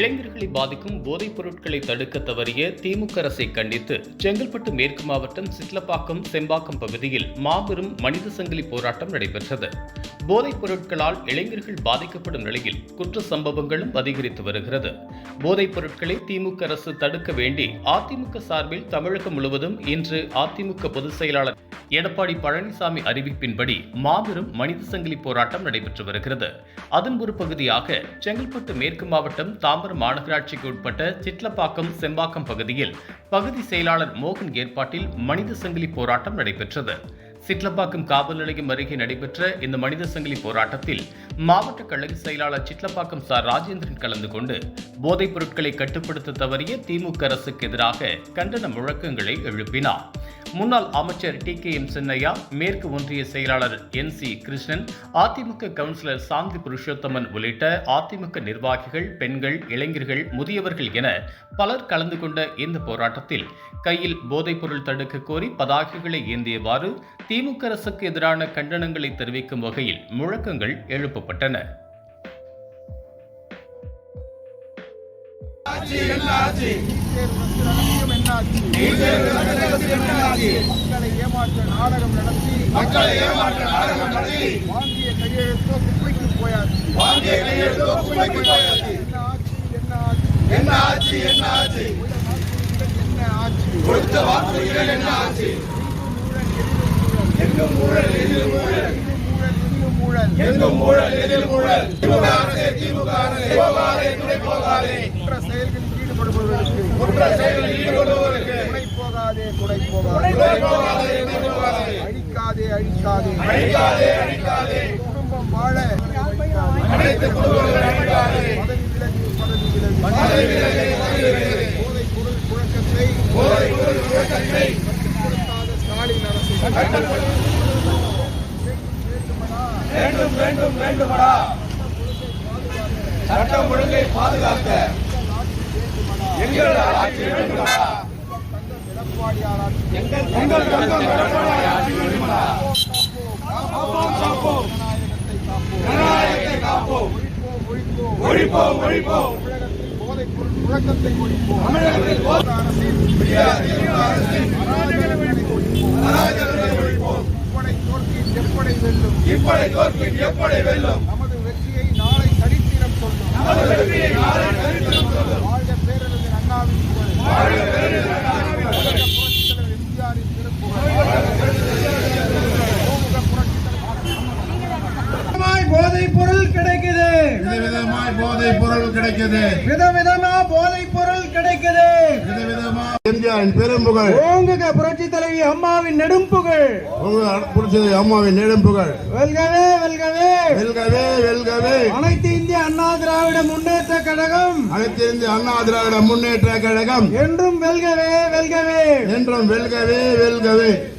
இளைஞர்களை பாதிக்கும் போதைப் பொருட்களை தடுக்க தவறிய திமுக அரசை கண்டித்து செங்கல்பட்டு மேற்கு மாவட்டம் சிட்லப்பாக்கம் செம்பாக்கம் பகுதியில் மாபெரும் மனித சங்கிலி போராட்டம் நடைபெற்றது. போதைப் பொருட்களால் இளைஞர்கள் பாதிக்கப்படும் நிலையில் குற்ற சம்பவங்களும் அதிகரித்து வருகிறது. போதைப் பொருட்களை திமுக அரசு தடுக்க வேண்டி அதிமுக சார்பில் தமிழகம் முழுவதும் இன்று அதிமுக பொதுச் செயலாளர் எடப்பாடி பழனிசாமி அறிவிப்பின்படி மாபெரும் மனித சங்கிலி போராட்டம் நடைபெற்று வருகிறது. அதன் ஒரு பகுதியாக செங்கல்பட்டு மேற்கு மாவட்டம் தாம்பரம் மாநகராட்சிக்கு உட்பட்ட சிட்லப்பாக்கம் செம்பாக்கம் பகுதியில் பகுதி செயலாளர் மோகன் ஏற்பாட்டில் மனித சங்கிலி போராட்டம் நடைபெற்றது. சிட்லப்பாக்கம் காவல் நிலையம் அருகே நடைபெற்ற இந்த மனித சங்கிலி போராட்டத்தில் மாவட்ட கழக செயலாளர் சிட்லப்பாக்கம் சார் ராஜேந்திரன் கலந்து கொண்டு போதைப் பொருட்களை கட்டுப்படுத்த தவறிய திமுக அரசுக்கு எதிராக கண்டன முழக்கங்களை எழுப்பினார். முன்னாள் அமைச்சர் டி கே எம் சின்னையா மேற்கு ஒன்றிய செயலாளர் N C Krishnan AIADMK councillor Shanthi Purushothaman உள்ளிட்ட அதிமுக நிர்வாகிகள் பெண்கள் இளைஞர்கள் முதியவர்கள் என பலர் கலந்து கொண்ட இந்த போராட்டத்தில் கையில் போதைப்பொருள் தடுக்க கோரி பதாகைகளை ஏந்தியவாறு திமுக அரசுக்கு எதிரான கண்டனங்களை தெரிவிக்கும் வகையில் முழக்கங்கள் எழுப்பப்பட்டன. மக்களை ஏமாற்ற நாடகம் நடத்தி மக்களை ஏமாற்ற நாடகம் நடத்தி. வாங்கிய கையெழுத்தோ குப்பைக்கு போயாச்சு வாங்கிய கையெழுத்தோ குப்பைக்கு போயாச்சு என்ன கொடுத்த வாக்குறுதிகள் எங்கும் ஊழல் எங்கும் ஊழல். எதில் ஊழல். திமுக அரசே திமுக அரசே போகாதே துணை போகாதே. துணை போகாதே துணை போகாதே அழிக்காதே அழிக்காதே. குடும்பம் வாழ. அனைத்து பதவி விலகு பதவி விலகு. போதைப் பொருள் புழக்கத்தை. போதைப் பொருள் புழக்கத்தை. கட்டுப்படுத்தாத ஸ்டாலின் அரசு. வேண்டும். வேண்டும் வேண்டுமடா சட்டம் ஒழுங்கை பாதுகாக்க. எங்கள் ஆட்சி வேண்டுமடா எங்கள் தங்கம் எடப்பாடி ஆட்சி வேண்டுமடா காப்போம். காப்போம் ஜனநாயகத்தை காப்போம் ஒழிப்போம் ஒழிப்போம் ஒழிப்போம் தமிழகத்தில் ஒழிப்போம் இப்படை தோற்கின் வெல்லும் இப்படை தோற்கின் எப்படை வெல்லும் நமது வெற்றியை நாளை சரித்திரம் சொல்லும் நமது வெற்றியை நாளை போதை பொருள் கிடைக்குது. விதவிதமா போதை பொருள் கிடைக்குது. விதவிதமா எம்ஜிஆரின் பெரும்புகழ். ஓங்குக புரட்சி தலைவி அம்மாவின் நெடும் புகழ் உங்க பிடிச்சது அம்மாவின் நெடும்புகழ். வெல்கவே வெல்கவே. வெல்கவே வெல்கவே. அனைத்து இந்திய அண்ணா திராவிட முன்னேற்ற கழகம். அனைத்து இந்திய அண்ணா திராவிட முன்னேற்ற கழகம். என்றும் வெல்கவே வெல்கவே. என்றும் வெல்கவே வெல்கவே.